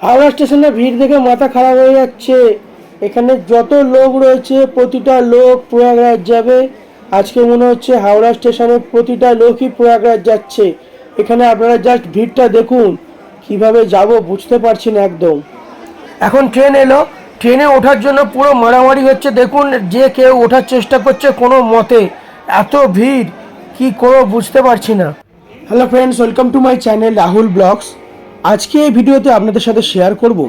হাওড়া স্টেশনে ভিড় দেখে মাথা খারাপ হয়ে যাচ্ছে। এখানে যত লোক রয়েছে, প্রতিটা লোক প্রয়াগরাজ যাবে। আজকে মনে হচ্ছে হাওড়া স্টেশনে প্রতিটা লোকই প্রয়াগরাজ যাচ্ছে। এখানে আপনারা জাস্ট ভিড়টা দেখুন, কীভাবে যাব বুঝতে পারছি না একদম। এখন ট্রেন এলো। ট্রেনে ওঠার জন্য পুরো মারামারি হচ্ছে। দেখুন যে কেউ ওঠার চেষ্টা করছে কোনো মতে। এত ভিড়, কি করব বুঝতে পারছি না। Hello friends welcome to my channel Rahul vlogs আজকে এই ভিডিওতে আপনাদের সাথে শেয়ার করব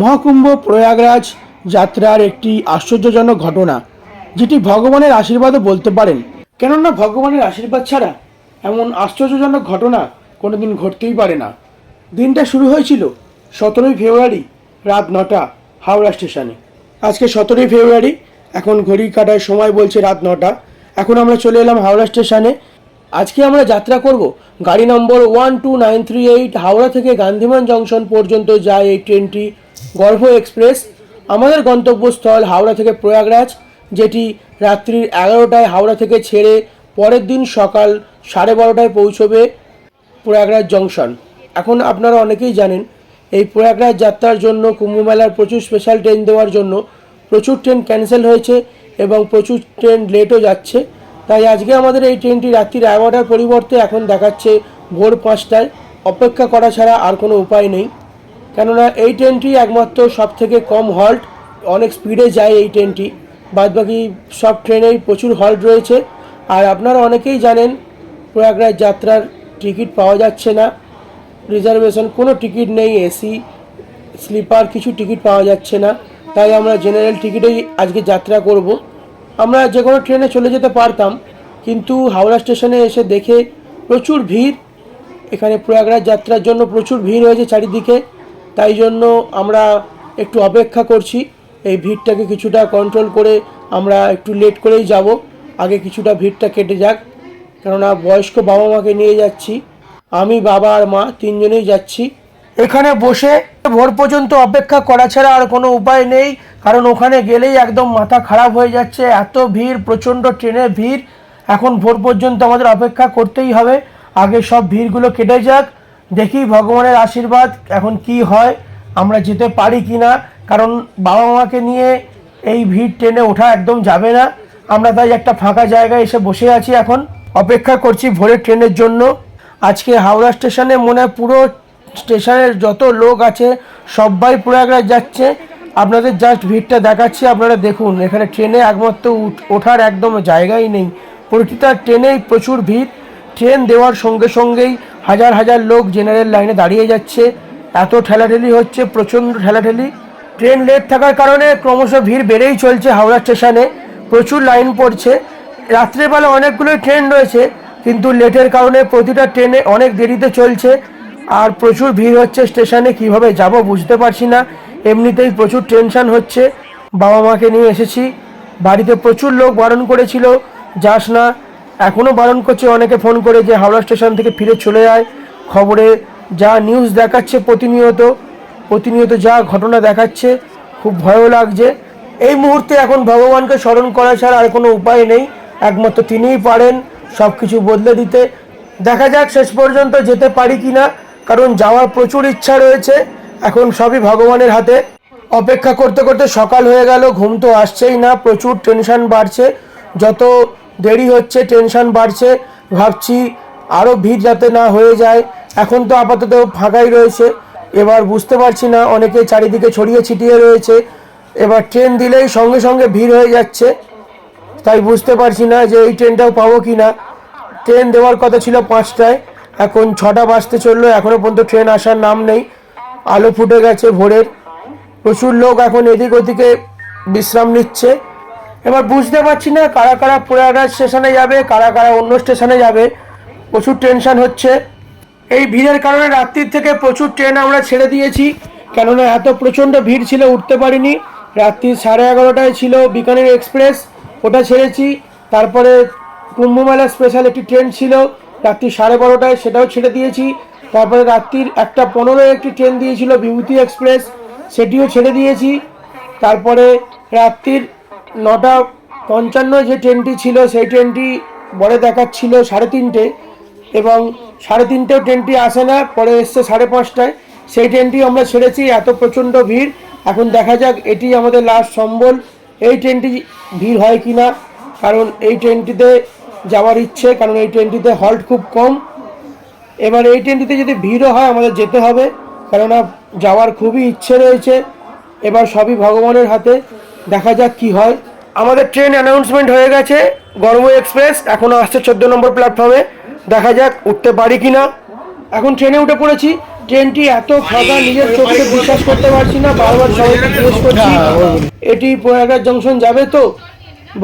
মহাকুম্ভ প্রয়াগরাজ যাত্রার একটি আশ্চর্যজনক ঘটনা, যেটি ভগবানের আশীর্বাদও বলতে পারেন। কেননা ভগবানের আশীর্বাদ ছাড়া এমন আশ্চর্যজনক ঘটনা কোনোদিন ঘটতেই পারে না। দিনটা শুরু হয়েছিল সতেরোই ফেব্রুয়ারি রাত নটা হাওড়া স্টেশনে। আজকে সতেরোই ফেব্রুয়ারি, এখন ঘড়ি কাটার সময় বলছে রাত নটা। এখন আমরা চলে এলাম হাওড়া স্টেশনে। আজকে আমরা যাত্রা করব। গাড়ি number one two nine three eight Howrah থেকে গান্ধীমান জংশন পর্যন্ত যায় এই ট্রেনটি গর্ভ এক্সপ্রেস। আমাদের গন্তব্যস্থল হাওড়া থেকে প্রয়াগরাজ, যেটি রাত্রির এগারোটায় হাওড়া থেকে ছেড়ে পরের দিন সকাল সাড়ে বারোটায় পৌঁছবে প্রয়াগরাজ জংশন। এখন আপনারা অনেকেই জানেন, এই প্রয়াগরাজ যাত্রার জন্য কুম্ভমেলার প্রচুর স্পেশাল ট্রেন দেওয়ার জন্য প্রচুর ট্রেন ক্যান্সেল হয়েছে এবং প্রচুর ট্রেন লেটও যাচ্ছে। তাই আজকে আমাদের এই ট্রেনটি রাত্রির এগারোটার পরিবর্তে এখন দেখাচ্ছে ভোর পাঁচটায়। অপেক্ষা করা ছাড়া আর কোনো উপায় নেই। কেননা এই ট্রেনটি একমাত্র সব থেকে কম হল্ট অনেক স্পিডে যায় এই ট্রেনটি। বাদবাকি সব ট্রেনেই প্রচুর হল্ট রয়েছে। আর আপনারা অনেকেই জানেন, প্রয়াগরাজ যাত্রার টিকিট পাওয়া যাচ্ছে না। রিজার্ভেশন কোনো টিকিট নেই, এসি, স্লিপার, কিছু টিকিট পাওয়া যাচ্ছে না। তাই আমরা জেনারেল টিকিটেই আজকে যাত্রা করব। আমরা যে কোনো ট্রেনে চলে যেতে পারতাম, কিন্তু হাওড়া স্টেশনে এসে দেখে প্রচুর ভিড়। এখানে প্রয়াগরাজ যাত্রার জন্য প্রচুর ভিড় হয়েছে চারিদিকে। তাই জন্য আমরা একটু অপেক্ষা করছি। এই ভিড়টাকে কিছুটা কন্ট্রোল করে আমরা একটু লেট করেই যাব। আগে কিছুটা ভিড়টা কেটে যাক। কেননা বয়স্ক বাবা মাকে নিয়ে যাচ্ছি। আমি, বাবা আর মা তিনজনেই যাচ্ছি। এখানে বসে ভোর পর্যন্ত অপেক্ষা করা ছাড়া আর কোনো উপায় নেই, কারণ ওখানে গেলেই একদম মাথা খারাপ হয়ে যাচ্ছে। এত ভিড়, প্রচণ্ড ট্রেনের ভিড়। এখন ভোর পর্যন্ত আমাদের অপেক্ষা করতেই হবে। আগে সব ভিড়গুলো কেটে যাক, দেখি ভগবানের আশীর্বাদ এখন কি হয়, আমরা যেতে পারি কি না কারণ বাবা মাকে নিয়ে এই ভিড় ট্রেনে ওঠা একদম যাবে না। আমরা তাই একটা ফাঁকা জায়গায় এসে বসে আছি এখন। অপেক্ষা করছি ভোরের ট্রেনের জন্য। আজকে হাওড়া স্টেশনে মনে পুরো স্টেশনের যত লোক আছে, সবাই প্রয়াগরাজ যাচ্ছে। আপনাদের জাস্ট ভিড়টা দেখাচ্ছি, আপনারা দেখুন, এখানে ট্রেনে একমাত্র ওঠার একদম জায়গাই নেই। প্রতিটা ট্রেনেই প্রচুর ভিড়। ট্রেন দেওয়ার সঙ্গে সঙ্গেই হাজার হাজার লোক জেনারেল লাইনে দাঁড়িয়ে যাচ্ছে। এত ঠেলাঠেলি হচ্ছে, প্রচণ্ড ঠেলাঠেলি। ট্রেন লেট থাকার কারণে ক্রমশ ভিড় বেড়েই চলছে হাওড়া স্টেশনে। প্রচুর লাইন পড়ছে। রাত্রেবেলা অনেকগুলোই ট্রেন রয়েছে, কিন্তু লেটের কারণে প্রতিটা ট্রেনে অনেক দেরিতে চলছে। আর প্রচুর ভিড় হচ্ছে স্টেশনে, কীভাবে যাব বুঝতে পারছি না। এমনিতেই প্রচুর টেনশন হচ্ছে। বাবা মাকে নিয়ে এসেছি। বাড়িতে প্রচুর লোক বারণ করেছিল, যাস না। এখনও বারণ করছে, অনেকে ফোন করে যে হাওড়া স্টেশন থেকে ফিরে চলে যায় খবরে যা নিউজ দেখাচ্ছে প্রতিনিয়ত প্রতিনিয়ত যা ঘটনা দেখাচ্ছে, খুব ভয়ও লাগছে। এই মুহূর্তে এখন ভগবানকে স্মরণ করা ছাড়া আর কোনো উপায় নেই। একমাত্র তিনিই পারেন সব কিছু বদলে দিতে। দেখা যাক শেষ পর্যন্ত যেতে পারি কি না কারণ যাওয়ার প্রচুর ইচ্ছা রয়েছে। এখন সবই ভগবানের হাতে। অপেক্ষা করতে করতে সকাল হয়ে গেল, ঘুম তো আসছেই না, প্রচুর টেনশন বাড়ছে। যত দেরি হচ্ছে টেনশন বাড়ছে। ভাবছি আরও ভিড় যাতে না হয়ে যায়। এখন তো আপাতত ফাঁকাই রয়েছে। এবার বুঝতে পারছি না, অনেকে চারিদিকে ছড়িয়ে ছিটিয়ে রয়েছে। এবার ট্রেন দিলেই সঙ্গে সঙ্গে ভিড় হয়ে যাচ্ছে। তাই বুঝতে পারছি না যে এই ট্রেনটাও পাবো কি না ট্রেন দেওয়ার কথা ছিল পাঁচটায়। এখন ছটা বাজতে চলল এখনও পর্যন্ত ট্রেন আসার নাম নেই। আলো ফুটে গেছে ভোরের। প্রচুর লোক এখন এদিক ওদিকে বিশ্রাম নিচ্ছে। এবার বুঝতে পারছি না কারা কারা প্রয়াগরাজ স্টেশনে যাবে, কারা কারা অন্য স্টেশনে যাবে। প্রচুর টেনশন হচ্ছে। এই ভিড়ের কারণে রাত্রির থেকে প্রচুর ট্রেন আমরা ছেড়ে দিয়েছি। কেননা এত প্রচণ্ড ভিড় ছিল, উঠতে পারিনি। রাত্রি সাড়ে এগারোটায় ছিল বিকানের এক্সপ্রেস, ওটা ছেড়েছি। তারপরে কুম্ভমেলা স্পেশাল একটি ট্রেন ছিল। রাত্রি সাড়ে বারোটায় সেটাও ছেড়ে দিয়েছি। তারপরে রাত্রির একটা পনেরো একটি ট্রেন দিয়েছিল বিভূতি এক্সপ্রেস, সেটিও ছেড়ে দিয়েছি। তারপরে রাত্রির নটা পঞ্চান্ন যে ট্রেনটি ছিল, সেই ট্রেনটি বড় দেখাচ্ছিল সাড়ে তিনটে এবং সাড়ে তিনটেও ট্রেনটি আসে না, পরে এসছে সাড়ে পাঁচটায়। সেই ট্রেনটি আমরা ছেড়েছি, এত প্রচণ্ড ভিড়। এখন দেখা যাক, এটি আমাদের লাস্ট সম্বল। এই ট্রেনটি ভিড় হয় কি না কারণ এই ট্রেনটিতে যাওয়ার ইচ্ছে, কারণ এই ট্রেনটিতে হল্ট খুব কম। এবার এই ট্রেনটিতে যদি ভিড়ও হয়, আমাদের যেতে হবে, কেননা যাওয়ার খুবই ইচ্ছে রয়েছে। এবার সবই ভগবানের হাতে, দেখা যাক কি হয়। আমাদের ট্রেন অ্যানাউন্সমেন্ট হয়ে গেছে গর্ব এক্সপ্রেস এখনও আসছে চোদ্দ নম্বর প্ল্যাটফর্মে দেখা যাক, উঠতে পারি কি না এখন ট্রেনে উঠে পড়েছি। ট্রেনটি এত ফাঁকা, নিজের চোখে বিশ্বাস করতে পারছি না, বারবার সবাইকে জিজ্ঞেস করছি, এটি প্রয়াগরাজ জংশন যাবে তো?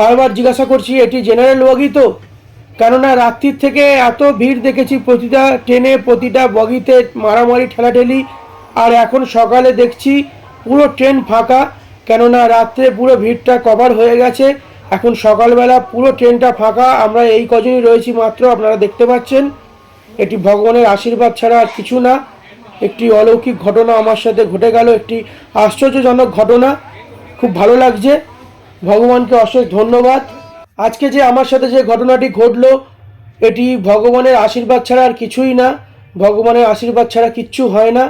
বারবার জিজ্ঞাসা করছি, এটি জেনারেল বগি তো? কেননা রাত্রির থেকে এত ভিড় দেখেছি, প্রতিটা ট্রেনে, প্রতিটা বগিতে মারামারি, ঠেলাঠেলি, আর এখন সকালে দেখছি পুরো ট্রেন ফাঁকা, কেননা রাত্রে পুরো ভিড়টা কভার হয়ে গেছে। এখন সকালবেলা পুরো ট্রেনটা ফাঁকা, আমরা এই কজনই রয়েছি মাত্র, আপনারা দেখতে পাচ্ছেন। এটি ভগবানের আশীর্বাদ ছাড়া আর কিছু না। একটি অলৌকিক ঘটনা আমার সাথে ঘটে গেল, একটি আশ্চর্যজনক ঘটনা। খুব ভালো লাগছে। ভগবানকে অশেষ ধন্যবাদ। আজকে যে আমার সাথে যে ঘটনাটি ঘটলো, এটি ভগবানের আশীর্বাদ ছাড়া আর কিছুই না। ভগবানের আশীর্বাদ ছাড়া কিচ্ছু হয় না।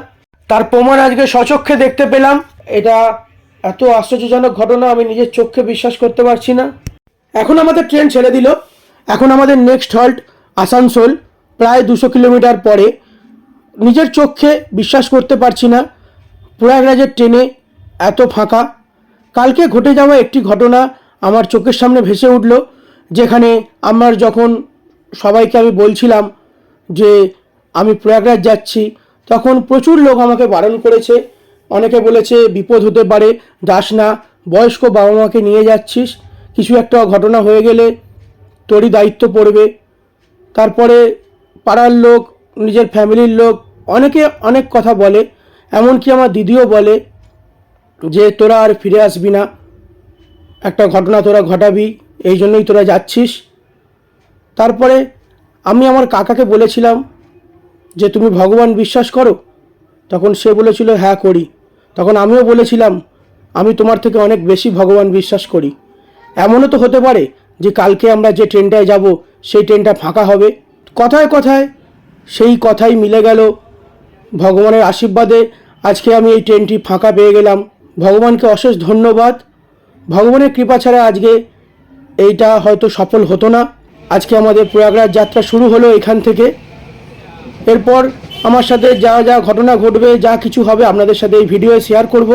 তার প্রমাণ আজকে সচক্ষে দেখতে পেলাম। এটা এত আশ্চর্যজনক ঘটনা, আমি নিজের চোখে বিশ্বাস করতে পারছি না। এখন আমাদের ট্রেন ছেড়ে দিল। এখন আমাদের নেক্সট হল্ট, আসানসোল, প্রায় দুশো কিলোমিটার পরে। নিজের চোখে বিশ্বাস করতে পারছি না। প্রয়াগরাজের ট্রেনে এত ফাঁকা। কালকে ঘটে যাওয়া একটি ঘটনা আমার চোখের সামনে ভেসে উঠল, যেখানে আমার যখন সবাইকে আমি বলছিলাম যে আমি প্রয়াগরাজ যাচ্ছি, তখন প্রচুর লোক আমাকে বারণ করেছে। অনেকে বলেছে, বিপদ হতে পারে, যাস না, বয়স্ক বাবা মাকে নিয়ে যাচ্ছিস, কিছু একটা ঘটনা হয়ে গেলে তোরই দায়িত্ব পড়বে। তারপরে পাড়ার লোক, নিজের ফ্যামিলির লোক, অনেকে অনেক কথা বলে, এমনকি আমার দিদিও বলে যে, তোরা আর ফিরে আসবি না। একটা ঘটনা তোরা ঘটাবি, এই জন্যই তোরা যাচ্ছিস। তারপরে আমি আমার কাকাকে বলেছিলাম যে, তুমি ভগবান বিশ্বাস করো? তখন সে বলেছিল হ্যাঁ করি। তখন আমিও বলেছিলাম, আমি তোমার থেকে অনেক বেশি ভগবান বিশ্বাস করি। এমনও তো হতে পারে যে, কালকে আমরা যে ট্রেনটায় যাব, সেই ট্রেনটা ফাঁকা হবে। কথায় কথায় সেই কথাই মিলে গেল ভগবানের আশীর্বাদে। আজকে আমি এই ট্রেনটি ফাঁকা পেয়ে গেলাম। ভগবানকে অশেষ ধন্যবাদ। ভগবানের কৃপা ছাড়া আজকে এইটা হয়তো সফল হতো না। আজকে আমাদের প্রয়াগরাজ যাত্রা শুরু হলো এখান থেকে। এরপর আমার সাথে যা যা ঘটনা ঘটবে, যা কিছু হবে আপনাদের সাথে এই ভিডিও শেয়ার করব।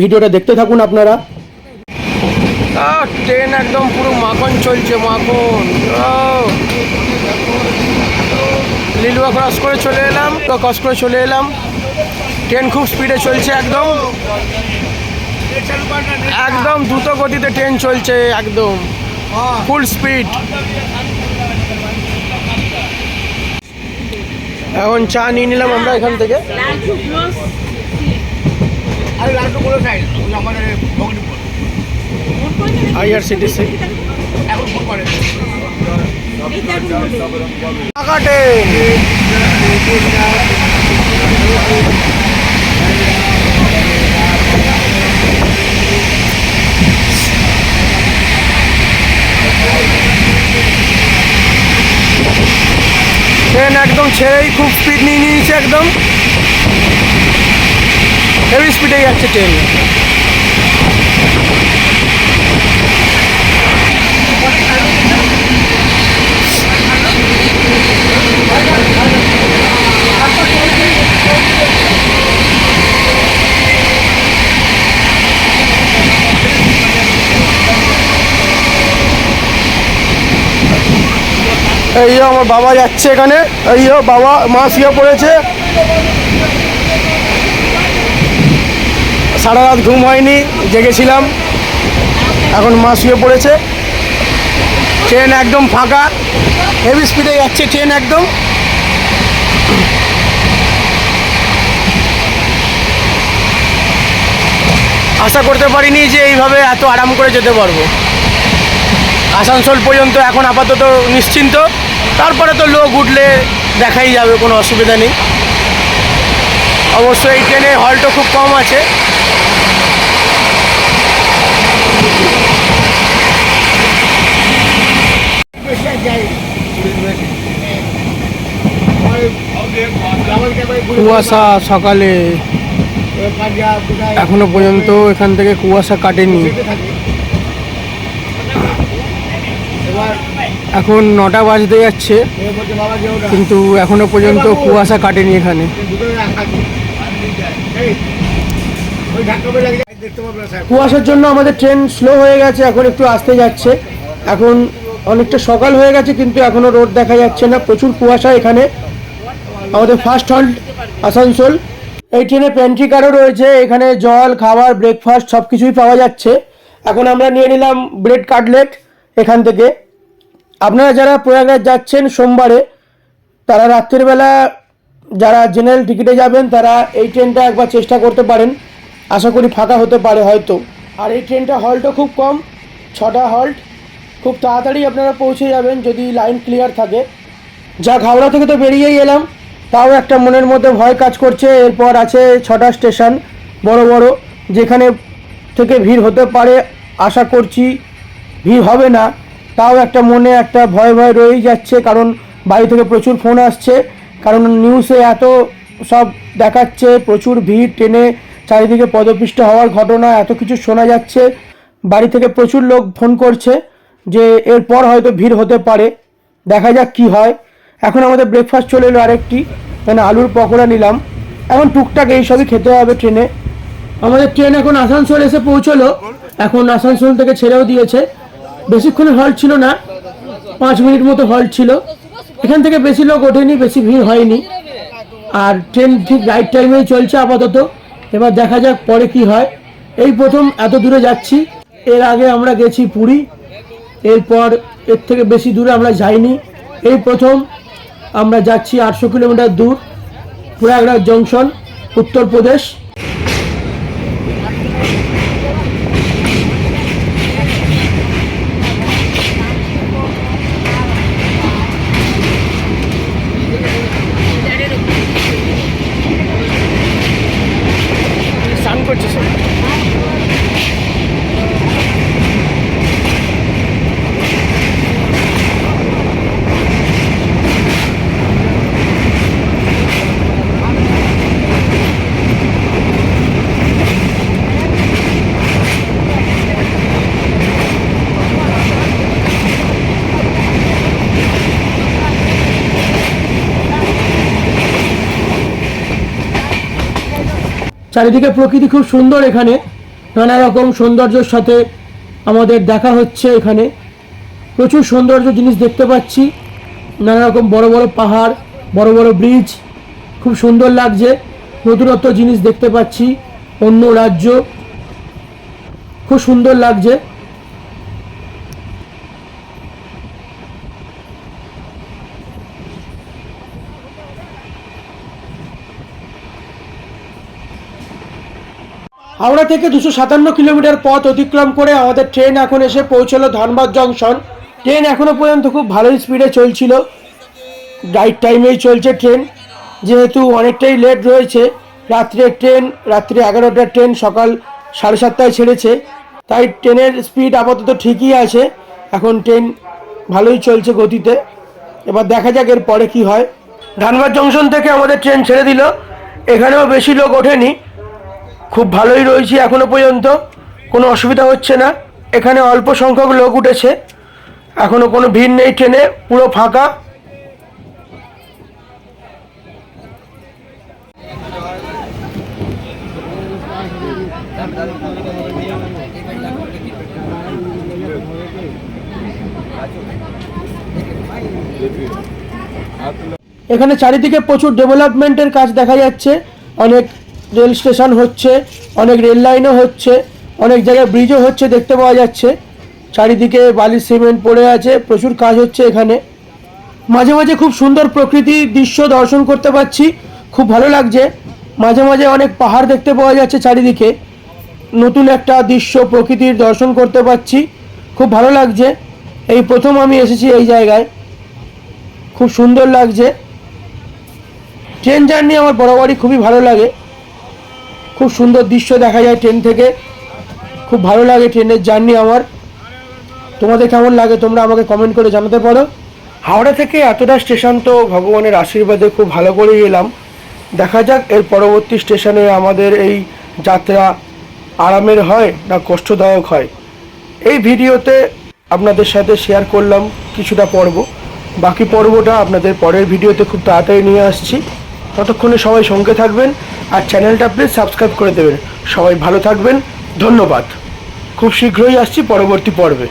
ভিডিওটা দেখতে থাকুন আপনারা। ট্রেন একদম পুরো মাখন চলছে, মাখন। লিলুয়া ক্রস করে চলে এলাম ক্রস করে চলে এলাম। ট্রেন খুব স্পিডে চলছে একদম। একদম দ্রুত গতিতে ট্রেন চলছে একদম। ফুল স্পিড এখন চা নিয়ে নিলাম আমরা এখান থেকে। আইআরসিটিসি কাটে ট্রেন একদম ছেড়েই খুব স্পিড নিয়ে নিয়েছে একদম। হেভি স্পিডেই যাচ্ছে ট্রেন এই আমার বাবা যাচ্ছে এখানে। এই বাবা মা শুয়ে পড়েছে। সারা রাত ঘুম হয়নি, জেগেছিলাম। এখন মা শুয়ে পড়েছে। ট্রেন একদম ফাঁকা। হেভি স্পিডে যাচ্ছে ট্রেন একদম। আশা করতে পারিনি যে এইভাবে এত আরাম করে যেতে পারব। আসানসোল পর্যন্ত এখন আপাতত নিশ্চিন্ত। তারপরে তো লোক উঠলে দেখাই যাবে, কোনো অসুবিধা নেই। অবশ্যই এই ট্রেনে হলটা খুব কম আছে। কুয়াশা সকালে এখনও পর্যন্ত এখান থেকে কুয়াশা কাটেনি। এখন নটা বাজতে যাচ্ছে, কিন্তু এখনও পর্যন্ত কুয়াশা কাটেনি এখানে। কুয়াশার জন্য আমাদের ট্রেন স্লো হয়ে গেছে, এখন একটু আসতে যাচ্ছে। এখন অনেকটা সকাল হয়ে গেছে, কিন্তু এখনও রোড দেখা যাচ্ছে না। প্রচুর কুয়াশা এখানে। আমাদের ফার্স্ট হল্ট, আসানসোল। এই ট্রেনে প্যান্ট্রি কারও রয়েছে, এখানে জল, খাবার ব্রেকফাস্ট সব কিছুই পাওয়া যাচ্ছে। এখন আমরা নিয়ে নিলাম ব্রেড কাটলেট এখান থেকে। আপনারা যারা প্রয়াগরাজ যাচ্ছেন সোমবারে, তারা রাত্রিবেলা যারা জেনারেল টিকিটে যাবেন, তারা এই ট্রেনটা একবার চেষ্টা করতে পারেন। আশা করি ফাঁকা হতে পারে হয়তো। আর এই ট্রেনটা হল্টও খুব কম, ছটা হল্ট খুব তাড়াতাড়ি আপনারা পৌঁছে যাবেন যদি লাইন ক্লিয়ার থাকে। যা হাওড়া থেকে তো বেরিয়েই এলাম, তাও একটা মনের মধ্যে ভয় কাজ করছে। এরপর আছে ছটা স্টেশন বড় বড়, যেখানে থেকে ভিড় হতে পারে। আশা করছি ভিড় হবে না। তাও একটা মনে, একটা ভয় ভয় রয়েই যাচ্ছে, কারণ বাড়ি থেকে প্রচুর ফোন আসছে, কারণ নিউজে এত সব দেখাচ্ছে, প্রচুর ভিড়, ট্রেনে চারিদিকে পদপিষ্ট হওয়ার ঘটনা, এত কিছু শোনা যাচ্ছে, বাড়ি থেকে প্রচুর লোক ফোন করছে, যে এরপর হয়তো ভিড় হতে পারে, দেখা যাক কি হয়। এখন আমাদের ব্রেকফাস্ট চলে এলো আরেকটি মানে আলুর পকোড়া নিলাম। এখন টুকটাক এইসবই খেতে হবে ট্রেনে। আমাদের ট্রেন এখন আসানসোল এসে পৌঁছলো। এখন আসানসোল থেকে ছেড়েও দিয়েছে। বেশিক্ষণ হল্ট ছিল না। পাঁচ মিনিট মতো হল্ট ছিল। এখান থেকে বেশি লোক ওঠেনি, বেশি ভিড় হয়নি। আর ট্রেন ঠিক রাইট টাইমেই চলছে আপাতত। এবার দেখা যাক পরে কি হয়। এই প্রথম এত দূরে যাচ্ছি। এর আগে আমরা গেছি পুরী। এরপর এর থেকে বেশি দূরে আমরা যাইনি। এই প্রথম আমরা যাচ্ছি আটশো কিলোমিটার দূর, প্রয়াগরাজ জংশন, উত্তরপ্রদেশ স্নান করছে সব চারিদিকে প্রকৃতি খুব সুন্দর এখানে। নানা রকম সৌন্দর্যের সাথে আমাদের দেখা হচ্ছে এখানে। প্রচুর সৌন্দর্য জিনিস দেখতে পাচ্ছি। নানা রকম বড় বড় পাহাড়, বড় বড় ব্রিজ খুব সুন্দর লাগছে। নতুনত্ব জিনিস দেখতে পাচ্ছি। অন্য রাজ্য, খুব সুন্দর লাগছে। হাওড়া থেকে দুশো সাতান্ন কিলোমিটার পথ অতিক্রম করে আমাদের ট্রেন এখন এসে পৌঁছলো ধানবাদ জংশন। ট্রেন এখনও পর্যন্ত খুব ভালোই স্পিডে চলছিল। রাইট টাইমেই চলছে ট্রেন। যেহেতু অনেকটাই লেট রয়েছে, রাত্রে ট্রেন, রাত্রি এগারোটার ট্রেন সকাল সাড়ে সাতটায় ছেড়েছে। তাই ট্রেনের স্পিড আপাতত ঠিকই আছে। এখন ট্রেন ভালোই চলছে গতিতে। এবার দেখা যাক এর পরে কি হয়। ধানবাদ জংশন থেকে আমাদের ট্রেন ছেড়ে দিল। এখানেও বেশি লোক ওঠেনি। খুব ভালোই রয়েছি এখনও পর্যন্ত। কোনো অসুবিধা হচ্ছে না। এখানে অল্প সংখ্যক লোক উঠেছে। এখনও কোনো ভিড় নেই ট্রেনে, পুরো ফাঁকা। এখানে চারিদিকে প্রচুর ডেভেলপমেন্টের কাজ দেখা যাচ্ছে। অনেক রেল স্টেশন হচ্ছে, অনেক রেল লাইনও হচ্ছে, অনেক জায়গায় ব্রিজও হচ্ছে দেখতে পাওয়া যাচ্ছে। চারিদিকে বালি সিমেন্ট পড়ে আছে, প্রচুর কাজ হচ্ছে এখানে। মাঝে মাঝে খুব সুন্দর প্রকৃতির দৃশ্য দর্শন করতে পারছি খুব ভালো লাগছে। মাঝে মাঝে অনেক পাহাড় দেখতে পাওয়া যাচ্ছে চারিদিকে। নতুন একটা দৃশ্য প্রকৃতির দর্শন করতে পারছি খুব ভালো লাগছে। এই প্রথম আমি এসেছি এই জায়গায়। খুব সুন্দর লাগছে। ট্রেন জার্নি আমার বরাবরই খুবই ভালো লাগে। খুব সুন্দর দৃশ্য দেখা যায় ট্রেন থেকে। খুব ভালো লাগে ট্রেনের জার্নি আমার। তোমাদের কেমন লাগে তোমরা আমাকে কমেন্ট করে জানাতে পারো। হাওড়া থেকে এতটা স্টেশন তো ভগবানের আশীর্বাদে খুব ভালো করেই এলাম। দেখা যাক এর পরবর্তী স্টেশনে আমাদের এই যাত্রা আরামের হয় না কষ্টদায়ক হয়। এই ভিডিওতে আপনাদের সাথে শেয়ার করলাম কিছুটা পর্ব। বাকি পর্বটা আপনাদের পরের ভিডিওতে খুব তাড়াতাড়ি নিয়ে আসছি। ততক্ষণে সবাই সঙ্গে থাকবেন আর চ্যানেলটা প্লিজ সাবস্ক্রাইব করে দেবেন। সবাই ভালো থাকবেন। ধন্যবাদ। খুব শীঘ্রই আসছি পরবর্তী পর্বে।